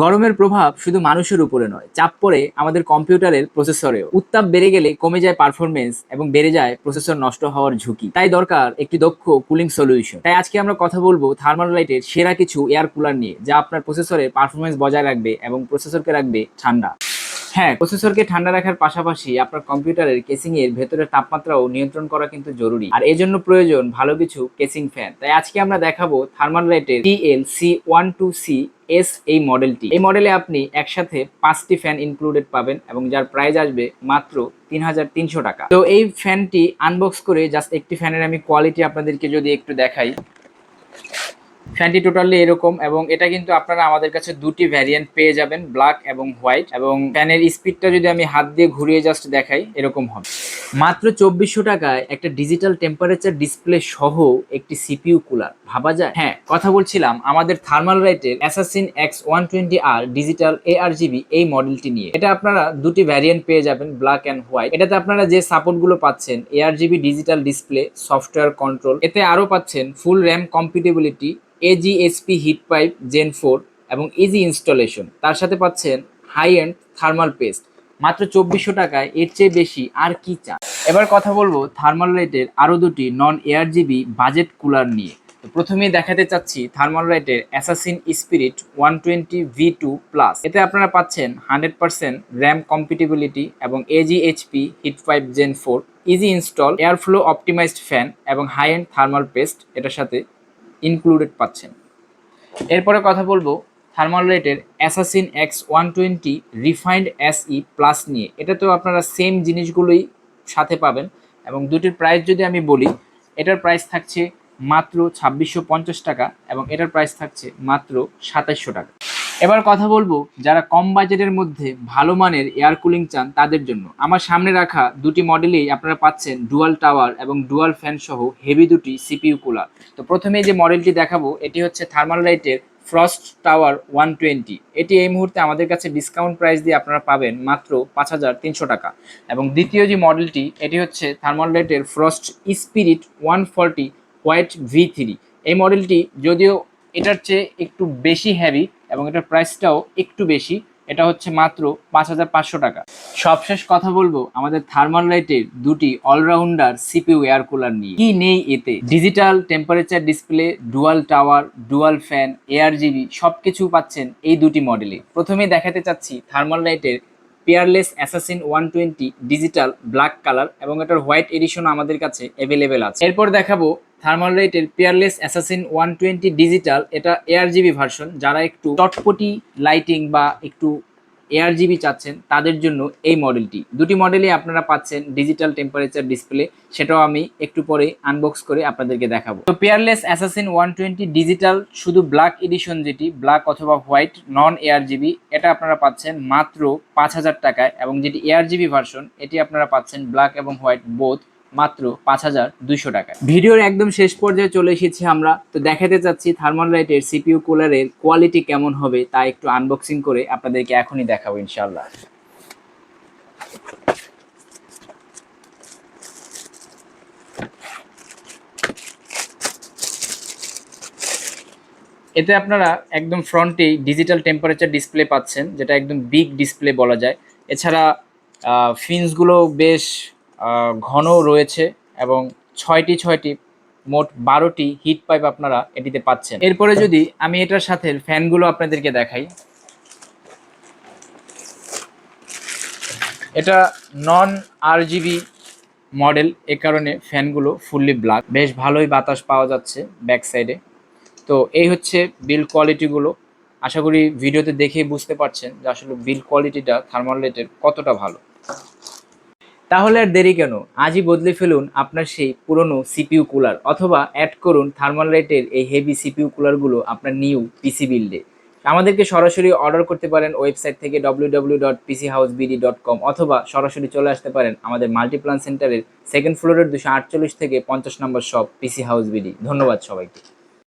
গরমের প্রভাব শুধু মানুষের উপরে নয়, চাপ পড়ে আমাদের কম্পিউটারের প্রসেসরেও। উত্তাপ বেড়ে গেলে কমে যায় পারফরমেন্স এবং বেড়ে যায় প্রসেসর নষ্ট হওয়ার ঝুঁকি। তাই দরকার একটি দক্ষ কুলিং সলিউশন তাই আজকে আমরা কথা বলব থার্মাল লাইটের সেরা কিছু এয়ার কুলার নিয়ে, যা আপনার প্রসেসরের পারফরমেন্স বজায় রাখবে এবং প্রসেসরকে রাখবে ঠান্ডা। হ্যাঁ প্রসেসরকে ঠান্ডা রাখার পাশাপাশি আপনার কম্পিউটারের কেসিং এর ভেতরের তাপমাত্রাও নিয়ন্ত্রণ করা কিন্তু জরুরি। আর এই জন্য প্রয়োজন ভালো কিছু কেসিং ফ্যান তাই আজকে আমরা দেখাবো থার্মাল লাইটের TL C one two C S এই মডেলটি। এই মডেলে আপনি একসাথে পাঁচটি ফ্যান ইনক্লুডেড পাবেন এবং যার প্রাইস আসবে মাত্র তিন হাজার তিনশো টাকা। তো এই ফ্যানটি আনবক্স করে জাস্ট একটি ফ্যানের আমি কোয়ালিটি আপনাদেরকে যদি একটু দেখাই ফ্যানটি টোটালি এরকম এবং এটা কিন্তু আপনারা আমাদের কাছে দুটি ভ্যারিয়েন্ট পেয়ে যাবেন ব্ল্যাক এবং হোয়াইট এবং ফ্যানের স্পিডটা যদি আমি হাত দিয়ে ঘুরিয়ে জাস্ট দেখাই, এরকম হবে। মাত্র চব্বিশশো টাকায় একটা ডিজিটাল টেম্পারেচার ডিসপ্লে সহ একটি সিপিইউ কুলার ভাবা যায়? হ্যাঁ কথা বলছিলাম, আমাদের থার্মাল রাইটের assassin X one twenty R digital A R GB এই মডেলটি নিয়ে। এটা আপনারা দুটি ভ্যারিয়েন্ট পেয়ে যাবেন ব্ল্যাক অ্যান্ড হোয়াইট এটাতে আপনারা যে সাপোর্টগুলো পাচ্ছেন A R GB digital display software control এতে আরও পাচ্ছেন full RAM compatibility AGSP heat pipe gen four এবং ইজি ইনস্টলেশন তার সাথে পাচ্ছেন হাই এন্ড থার্মাল পেস্ট মাত্র চব্বিশশো টাকায় এর চেয়ে বেশি আর কি চান? এবার কথা বলব থার্মাল লাইটের আরও দুটি non air GB budget cooler নিয়ে। তো প্রথমেই দেখাতে চাচ্ছি থার্মাল লাইটের assassin spirit one twenty V two plus এতে আপনারা পাচ্ছেন হান্ড্রেড পার্সেন্ট র্যাম কম্পিটেবিলিটি এবং AGHP heat pipe gen four easy install air flow optimised fan এবং হাই এন্ড থার্মাল পেস্ট এটার সাথে ইনক্লুডেড পাচ্ছেন। এরপরে কথা বলব থার্মাল রেটের assassin X one twenty refined SE plus নিয়ে। এটা তো আপনারা সেম জিনিসগুলোই সাথে পাবেন এবং দুটির প্রাইস যদি আমি বলি, এটার প্রাইস থাকছে মাত্র ছাব্বিশশো টাকা এবং এটার প্রাইস থাকছে মাত্র সাতাইশশো টাকা। এবার কথা বলব যারা কম বাজেটের মধ্যে ভালো মানের এয়ার কুলিং চান তাদের জন্য। আমার সামনে রাখা দুটি মডেলেই আপনারা পাচ্ছেন ডুয়াল টাওয়ার এবং ডুয়াল ফ্যান সহ হেভি দুটি সিপিইউ কুলার তো প্রথমে যে মডেলটি দেখাবো, এটি হচ্ছে থার্মাল লাইটের ফ্রস্ট টাওয়ার ওয়ান টোয়েন্টি এটি এই মুহূর্তে আমাদের কাছে ডিসকাউন্ট প্রাইস দিয়ে আপনারা পাবেন মাত্র পাঁচ হাজার তিনশো টাকা। এবং দ্বিতীয় যে মডেলটি এটি হচ্ছে থার্মাল লাইটের frost spirit one forty white V three এই মডেলটি যদিও এটার চেয়ে একটু বেশি হ্যাভি এবং এটার প্রাইসটাও একটু বেশি। এটা হচ্ছে মাত্র পাঁচ হাজার পাঁচশো টাকা। সবশেষ কথা বলব, আমাদের থার্মাল লাইটের দুটি অলরাউন্ডার সিপিউ এয়ার কুলার নিয়ে। কি নেই এতে? Digital temperature display dual tower dual fan air GB সব কিছু পাচ্ছেন এই দুটি মডেলে প্রথমে দেখাতে চাচ্ছি থার্মাল লাইটের peerless assassin one twenty digital black colour এবং এটার হোয়াইট এডিশন আমাদের কাছে অ্যাভেলেবেল আছে। এরপর দেখাবো থার্মাল লাইটের peerless assassin one twenty digital এটা এয়ার জিবি ভার্সন যারা একটু চটপটি লাইটিং বা একটু এয়ার জিবি চাচ্ছেন, তাদের জন্য এই মডেলটি দুটি মডেলই আপনারা পাচ্ছেন ডিজিটাল টেম্পারেচার ডিসপ্লে সেটাও আমি একটু পরে আনবক্স করে আপনাদেরকে দেখাবো। তো peerless assassin one twenty digital শুধু ব্ল্যাক এডিশন যেটি ব্ল্যাক অথবা হোয়াইট নন এয়ার জিবি এটা আপনারা পাচ্ছেন মাত্র পাঁচ হাজার টাকায় এবং যেটি এয়ার জিবি ভার্সন এটি আপনারা পাচ্ছেন ব্ল্যাক এবং হোয়াইট বোথ মাত্র পাঁচ হাজার দুইশো টাকা ভিডিওর একদম শেষ পর্যায়ে চলে এসেছি আমরা। তো দেখাতে চাচ্ছি থার্মাল লাইটের সিপিইউ কুলারের কোয়ালিটি কেমন হবে তা একটু আনবক্সিং করে আপনাদেরকে এখনই দেখাবো ইনশাল্লাহ এতে আপনারা একদম ফ্রন্টেই ডিজিটাল টেম্পারেচার ডিসপ্লে পাচ্ছেন, যেটা একদম বিগ ডিসপ্লে বলা যায়। এছাড়া ফিন্সগুলো বেশ ঘন রয়েছে এবং ছয়টি ছয়টি মোট বারোটি হিট পাইপ আপনারা এটিতে পাচ্ছেন। এরপরে যদি আমি এটার সাথে ফ্যানগুলো আপনাদেরকে দেখাই। এটা নন আর জিবি মডেল এ কারণে ফ্যানগুলো ফুললি ব্ল্যাক বেশ ভালোই বাতাস পাওয়া যাচ্ছে ব্যাক সাইডে তো এই হচ্ছে বিল কোয়ালিটিগুলো আশা করি ভিডিওতে দেখেই বুঝতে পারছেন যে আসলে বিল কোয়ালিটিটা থার্মাল লাইটের কতটা ভালো। তাহলে আর দেরি কেন? আজই বদলে ফেলুন আপনার সেই পুরনো সিপিইউ কুলার অথবা অ্যাড করুন থার্মাল লাইটের এই হেভি সিপিইউ কুলারগুলো আপনার নিউ পিসি বিল্ডে আমাদেরকে সরাসরি অর্ডার করতে পারেন ওয়েবসাইট থেকে কম অথবা সরাসরি চলে আসতে পারেন আমাদের মাল্টিপ্লান সেন্টারের সেকেন্ড ফ্লোরের দুশো আটচল্লিশ থেকে পঞ্চাশ নম্বর শপ পিসি হাউস বিডি ধন্যবাদ সবাইকে।